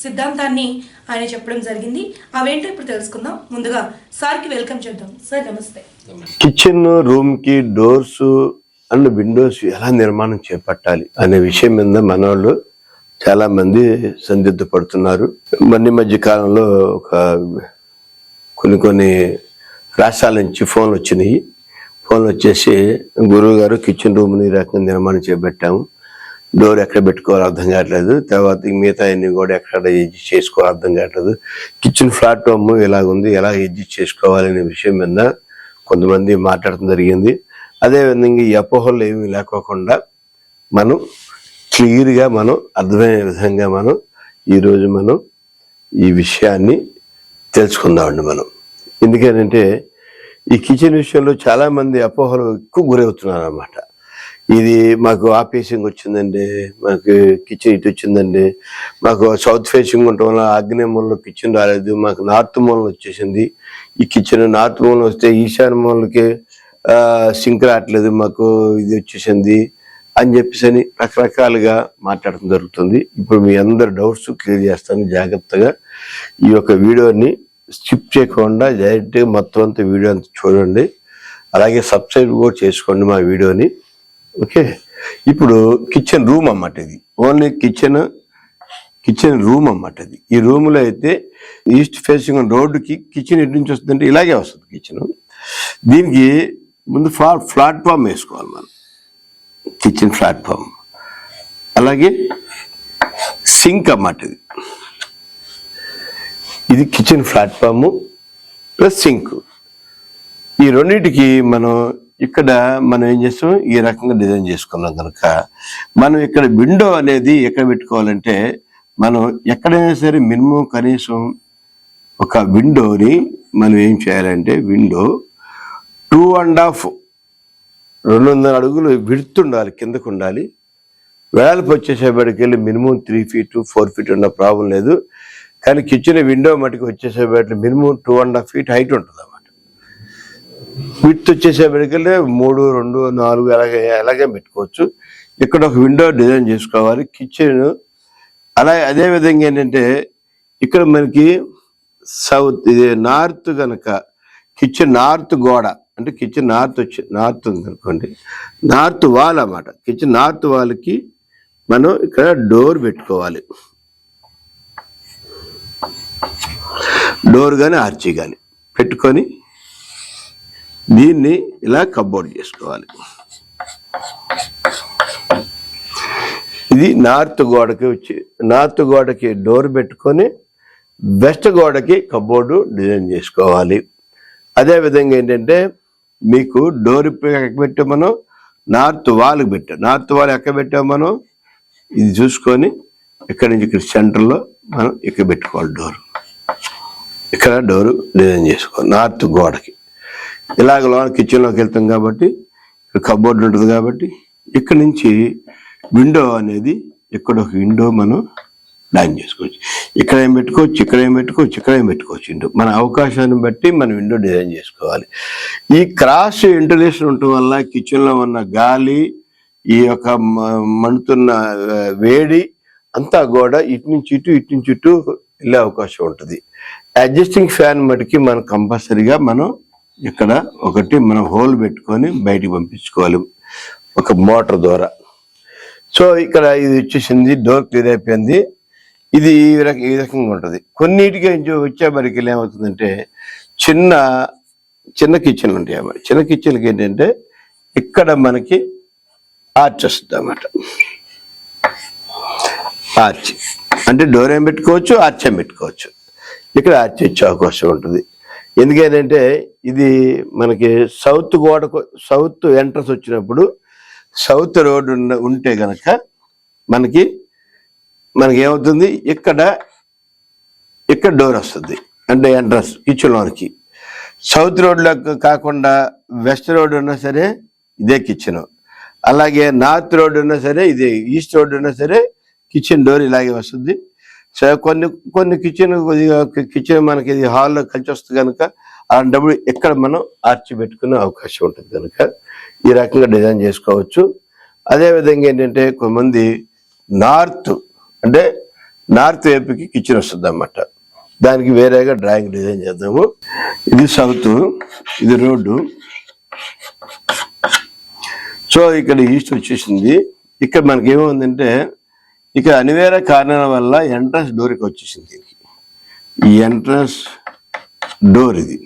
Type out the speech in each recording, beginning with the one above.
సిద్ధాంతాన్ని ఆయన చెప్పడం జరిగింది. అవేంటో ఇప్పుడు తెలుసుకుందాం. ముందుగా సార్కి వెల్కమ్ చేద్దాం. సార్ నమస్తే. కిచెన్ రూమ్కి డోర్స్ అండ్ విండోస్ ఎలా నిర్మాణం చేపట్టాలి అనే విషయం మీద మనవాళ్ళు చాలా మంది సందిగ్ధపడుతున్నారు. మొన్న ఈ మధ్య కాలంలో ఒక కొన్ని కొన్ని రాష్ట్రాల నుంచి ఫోన్లు వచ్చినాయి. ఫోన్లు వచ్చేసి గురువు గారు కిచెన్ రూమ్ని ఈ రకంగా నిర్మాణం చేపట్టాము. డోర్ ఎక్కడ పెట్టుకోవాలో అర్థం కావట్లేదు. తర్వాత మిగతా అన్ని కూడా ఎక్కడ ఎడ్జ్ చేసుకోవాలో అర్థం కావట్లేదు. కిచెన్ ప్లాట్ఫామ్ ఇలాగుంది ఎలా ఎడ్జ్ చేసుకోవాలనే విషయం మీద కొంతమంది మాట్లాడటం జరిగింది. అదేవిధంగా ఈ అపోహలు ఏమీ లేకోకుండా మనం క్లియర్గా మనం అర్థమయ్యే విధంగా మనం ఈరోజు మనం ఈ విషయాన్ని తెలుసుకుందామండి మనం. ఎందుకంటే ఈ కిచెన్ విషయంలో చాలామంది అపోహలు ఎక్కువ గురవుతున్నారు అన్నమాట ఇది మాకు ఆ ఫేసింగ్ వచ్చిందండి మాకు కిచెన్ ఇటు వచ్చిందండి. మాకు సౌత్ ఫేసింగ్ ఉండటం వల్ల ఆగ్నేయ మూలలో కిచెన్ రాలేదు మాకు నార్త్ మూలం వచ్చేసింది. ఈ కిచెన్ నార్త్ మూలం వస్తే ఈశాన్య మూలకి సింక్ రావట్లేదు మాకు ఇది వచ్చేసింది అని చెప్పేసి అని రకరకాలుగా మాట్లాడటం జరుగుతుంది. ఇప్పుడు మీ అందరు డౌట్స్ క్లియర్ చేస్తాను జాగ్రత్తగా. ఈ యొక్క వీడియోని స్కిప్ చేయకుండా డైరెక్ట్గా మొత్తం అంతా వీడియో అంతా చూడండి. అలాగే సబ్స్క్రైబ్ కూడా చేసుకోండి మా వీడియోని. ఓకే? ఇప్పుడు కిచెన్ రూమ్ అన్నమాట ఇది. ఓన్లీ కిచెన్ కిచెన్ రూమ్ అన్నమాట ఇది. ఈ రూమ్లో అయితే ఈస్ట్ ఫేసింగ్ రోడ్డుకి కిచెన్ ఎటు నుంచి వస్తుందంటే ఇలాగే వస్తుంది కిచెన్. దీనికి ముందు ఫ్లా ప్లాట్ఫామ్ వేసుకోవాలి మనం. Kitchen platform. అలాగే సింక్ అన్నమాట ఇది. ఇది కిచెన్ ప్లాట్ఫామ్ ప్లస్ సింక్. ఈ రెండింటికి మనం ఇక్కడ మనం ఏం చేస్తాం? ఈ రకంగా డిజైన్ చేసుకున్నాం కనుక. మనం ఇక్కడ విండో అనేది ఎక్కడ పెట్టుకోవాలంటే మనం ఎక్కడైనా సరే మినిమం కనీసం ఒక విండోని మనం ఏం చేయాలంటే విండో టూ అండ్ హాఫ్ రెండు వందల అడుగులు విడుతు ఉండాలి కిందకు ఉండాలి. వేలపు వచ్చేసేపటికి వెళ్ళి minimum three feet four feet ఉన్న ప్రాబ్లం లేదు. కానీ కిచెన్ విండో మటుకు వచ్చేసేపటికి minimum two and half feet height ఉంటుంది విత్ వచ్చేసేపటికెళ్ళి మూడు రెండు నాలుగు అలాగే అలాగే పెట్టుకోవచ్చు. ఇక్కడ ఒక విండో డిజైన్ చేసుకోవాలి. కిచెన్. అలా అదే విధంగా ఏంటంటే ఇక్కడ మనకి సౌత్ ఇది నార్త్ కనుక కిచెన్ నార్త్ గోడ అంటే కిచెన్ నార్త్ వచ్చి నార్త్ ఉంది అనుకోండి నార్త్ వాల్ అన్నమాట. కిచెన్ నార్త్ వాల్కి మనం ఇక్కడ డోర్ పెట్టుకోవాలి. డోర్ కానీ ఆర్చి కానీ పెట్టుకొని దీన్ని ఇలా కబోర్డ్ చేసుకోవాలి. ఇది నార్త్ గోడకి వచ్చి నార్త్ గోడకి డోర్ పెట్టుకొని వెస్ట్ గోడకి కబోర్డు డిజైన్ చేసుకోవాలి. అదేవిధంగా ఏంటంటే మీకు డోర్ ఎక్కడ పెట్టాం మనం? నార్త్ వాల్కి పెట్టాం. నార్త్ వాల్ ఎక్క పెట్టాం మనం? ఇది చూసుకొని ఇక్కడ నుంచి ఇక్కడ సెంటర్లో మనం ఇక్కడ పెట్టుకోవాలి డోర్. ఇక్కడ డోరు డిజైన్ చేసుకోవాలి నార్త్ గోడకి. ఇలాగ లోన కిచెన్లోకి వెళ్తాం కాబట్టి ఇక్కడ కబోర్డ్ ఉంటుంది కాబట్టి ఇక్కడ నుంచి విండో అనేది ఇక్కడ ఒక విండో మనం ప్లాన్ చేసుకోవచ్చు. ఇక్కడ ఏం పెట్టుకోవచ్చు ఇక్కడ ఏం పెట్టుకోవచ్చు ఇక్కడ ఏం పెట్టుకోవచ్చు విండో మన అవకాశాన్ని బట్టి మనం విండో డిజైన్ చేసుకోవాలి. ఈ క్రాస్ వెంటిలేషన్ ఉండటం వల్ల కిచెన్లో ఉన్న గాలి ఈ యొక్క మండుతున్న వేడి అంతా కూడా ఇటు నుంచి ఇటు ఇటు నుంచి ఇటు వెళ్ళే అవకాశం ఉంటుంది. అడ్జస్టింగ్ ఫ్యాన్ మటుకి మనం కంపల్సరీగా మనం ఇక్కడ ఒకటి మనం హోల్ పెట్టుకొని బయటికి పంపించుకోవాలి ఒక మోటార్ ద్వారా. సో ఇక్కడ ఇది వచ్చేసింది డోర్ క్లియర్ అయిపోయింది. ఇది ఈ ఈ రకంగా ఉంటుంది. కొన్నిటికి ఇంచు వచ్చే ఏమవుతుందంటే చిన్న చిన్న కిచెన్లు ఉంటాయి అన్నమాట. చిన్న కిచెన్కి ఏంటంటే ఇక్కడ మనకి ఆర్చ్ వస్తుంది అన్నమాట. ఆర్చ్. అంటే డోర్ ఏం పెట్టుకోవచ్చు ఆర్చ్ ఏం పెట్టుకోవచ్చు. ఇక్కడ ఆర్చ్ వచ్చే అవకాశం ఉంటుంది. ఎందుకంటే ఇది మనకి సౌత్ గోడకు సౌత్ ఎంట్రన్స్ వచ్చినప్పుడు సౌత్ రోడ్ ఉన్న ఉంటే గనక మనకి మనకి ఏమవుతుంది ఇక్కడ ఇక్కడ డోర్ వస్తుంది. అంటే ఎంట్రన్స్ కిచెన్లోనికి సౌత్ రోడ్లో కాకుండా వెస్ట్ రోడ్ ఉన్నా సరే ఇదే కిచెన్. అలాగే నార్త్ రోడ్ ఉన్నా సరే ఇదే ఈస్ట్ రోడ్ ఉన్నా సరే కిచెన్ డోర్ ఇలాగే వస్తుంది. సో కొన్ని కొన్ని కిచెన్ కొద్దిగా కిచెన్ మనకి ఇది హాల్లో కలిసి వస్తుంది కనుక ఆ డబ్బులు ఇక్కడ మనం ఆర్చి పెట్టుకునే అవకాశం ఉంటుంది కనుక ఈ రకంగా డిజైన్ చేసుకోవచ్చు. అదేవిధంగా ఏంటంటే కొంతమంది నార్త్ అంటే నార్త్ ఏపీకి కిచెన్ వస్తుంది అన్నమాట. దానికి వేరేగా డ్రాయింగ్ డిజైన్ చేద్దాము. ఇది సౌత్ ఇది రోడ్డు సో ఇక్కడ ఈస్ట్ వచ్చేసింది. ఇక్కడ మనకి ఏముందంటే ఇక్కడ అనివేర కారణాల వల్ల ఎంట్రన్స్ డోర్కి వచ్చేసింది. దీనికి ఈ ఎంట్రన్స్ డోర్ ఇది.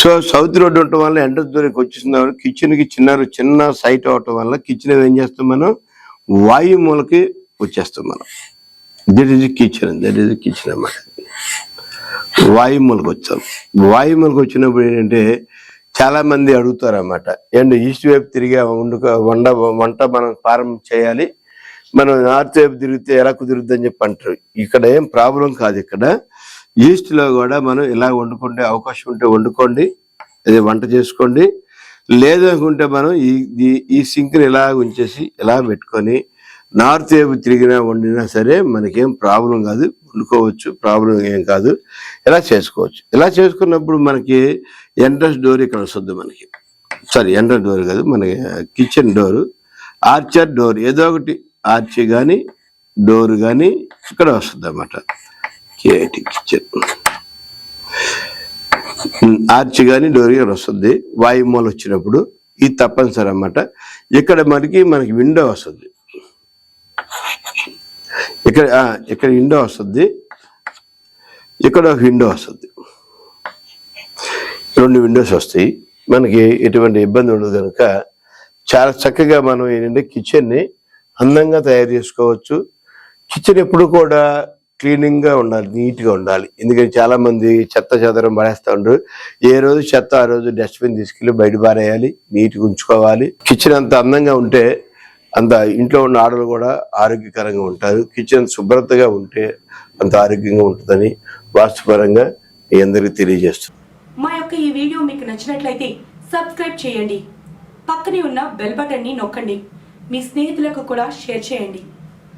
సో సౌత్ రోడ్ ఉండటం వల్ల ఎంట్రన్స్ డోర్కి వచ్చేసిన కిచెన్కి చిన్న చిన్న సైట్ అవటం వల్ల కిచెన్ ఏం చేస్తాం మనం? వాయు మూలకి వచ్చేస్తాం మనం. That is kitchen that is kitchen అన్నమాట. వాయుమూలకు వచ్చాం. వాయుమూలకు వచ్చినప్పుడు ఏంటంటే చాలా మంది అడుగుతారు అన్నమాట ఏంటి ఈస్ట్ వైపు తిరిగి వండుక వండ వంట మనం ప్రారంభం చేయాలి. మనం నార్త్ వైపు తిరిగితే ఎలా కుదురుద్ది చెప్పి అంటారు. ఇక్కడ ఏం ప్రాబ్లం కాదు ఇక్కడ. ఈస్ట్లో కూడా మనం ఇలా వండుకుంటే అవకాశం ఉంటే వండుకోండి అదే వంట చేసుకోండి. లేదు అనుకుంటే మనం ఈ ఈ- సింక్ని ఇలా ఉంచేసి ఇలా పెట్టుకొని నార్త్ వైపు తిరిగినా వండినా సరే మనకేం ప్రాబ్లం కాదు వండుకోవచ్చు ప్రాబ్లం ఏం కాదు. ఇలా చేసుకోవచ్చు. ఇలా చేసుకున్నప్పుడు మనకి ఎంట్రన్స్ డోర్ ఇక్కడ వస్తుంది మనకి. సారీ ఎంట్రన్స్ డోర్ కాదు మనకి కిచెన్ డోరు ఆర్చర్ డోర్ ఏదో ఒకటి ఆర్చి కానీ డోర్ కానీ ఇక్కడ వస్తుంది అన్నమాట ఆర్చి కానీ డోర్ కానీ వస్తుంది. వాయుమూల వచ్చినప్పుడు ఇది తప్పనిసరి అన్నమాట. ఇక్కడ మనకి మనకి విండో వస్తుంది. ఇక్కడ ఇక్కడ విండో వస్తుంది? ఇక్కడ ఒక విండో వస్తుంది. రెండు విండోస్ వస్తాయి. మనకి ఎటువంటి ఇబ్బంది ఉండదు కనుక చాలా చక్కగా మనం ఏంటంటే కిచెన్ని అందంగా తయారు చేసుకోవచ్చు. కిచెన్ ఎప్పుడు కూడా క్లీనింగ్గా ఉండాలి నీట్గా ఉండాలి. ఎందుకంటే చాలామంది చెత్త చెదరం పడేస్తూ ఉంటారు ఏ రోజు చెత్త ఆ రోజు డస్ట్బిన్ తీసుకెళ్ళి బయట పారేయాలి నీట్గా ఉంచుకోవాలి. కిచెన్ అంత అందంగా ఉంటే అంత ఇంట్లో ఉన్న ఆడలు కూడా ఆరోగ్యకరంగా ఉంటారు. కిచెన్ శుభ్రతగా ఉంటే అంత ఆరోగ్యంగా ఉంటుందని వాస్తుపరంగా మీ అందరికీ తెలియజేస్తుంది మా యొక్క ఈ వీడియో మీకు నచ్చినట్లయితే సబ్స్క్రైబ్ చేయండి. పక్కనే ఉన్న బెల్ బటన్ని నొక్కండి. మీ స్నేహితులకు కూడా షేర్ చేయండి.